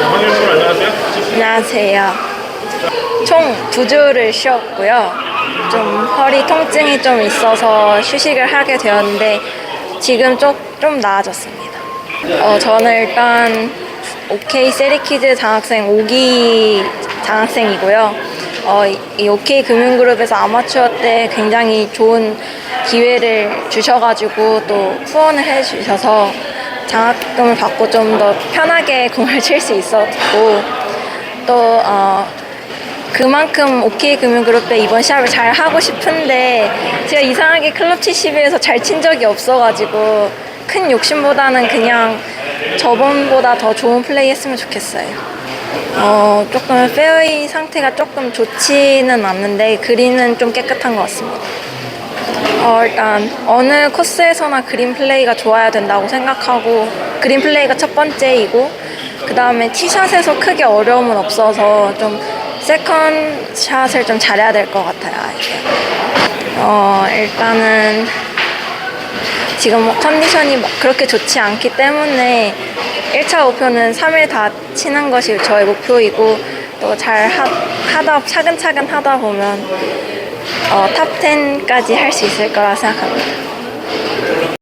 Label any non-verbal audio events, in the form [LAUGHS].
안녕하세요. 안녕하세요. 총 두 주를 쉬었고요. 좀 허리 통증이 좀 있어서 휴식을 하게 되었는데 지금 좀, 좀 나아졌습니다. 어, 저는 일단 OK 세리키즈 장학생 5기 장학생이고요. 어, 이- 이 OK 금융그룹에서 아마추어 때 굉장히 좋은 기회를 주셔가지고 또 후원을 해주셔서 장학금을 받고 좀 더 편하게 [LAUGHS] 공을 칠 수 있었고 또 어, 그만큼 OK 금융그룹에 이번 시합을 잘 하고 싶은데 제가 이상하게 클럽 72에서 잘 친 적이 없어가지고 큰 욕심보다는 그냥 저번보다 더 좋은 플레이 했으면 좋겠어요. 어, 조금 페어웨이 상태가 조금 좋지는 않는데 그린은 좀 깨끗한 것 같습니다. 어, 일단 어느 코스에서나 그린 플레이가 좋아야 된다고 생각하고 그린 플레이가 첫 번째이고 그 다음에 티샷에서 크게 어려움은 없어서 좀 세컨 샷을 좀 잘해야 될 것 같아요. 어, 일단은 지금 뭐 컨디션이 막 그렇게 좋지 않기 때문에 1차 목표는 3일 다 치는 것이 저의 목표이고 또 잘 하다 차근차근 하다 보면 어, 탑 10까지 할 수 있을 거라 생각합니다.